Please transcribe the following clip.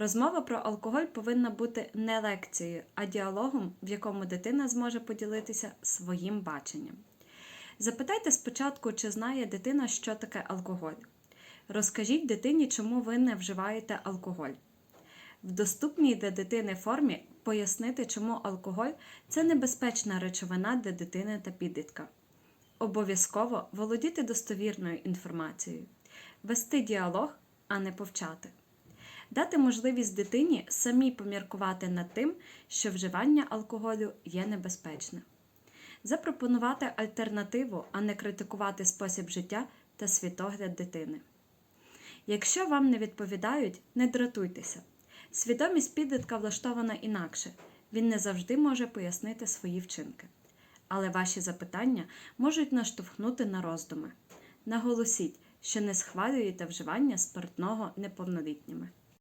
Розмова про алкоголь повинна бути не лекцією, а діалогом, в якому дитина зможе поділитися своїм баченням. Запитайте спочатку, чи знає дитина, що таке алкоголь. Розкажіть дитині, чому ви не вживаєте алкоголь. В доступній для дитини формі пояснити, чому алкоголь це небезпечна речовина для дитини та підлітка. Обов'язково володіти достовірною інформацією, вести діалог, а не повчати. Дати можливість дитині самі поміркувати над тим, що вживання алкоголю є небезпечне. Запропонувати альтернативу, а не критикувати спосіб життя та світогляд дитини. Якщо вам не відповідають, не дратуйтеся. Свідомість підлітка влаштована інакше. Він не завжди може пояснити свої вчинки. Але ваші запитання можуть наштовхнути на роздуми. Наголосіть, що не схвалюєте вживання спиртного неповнолітніми.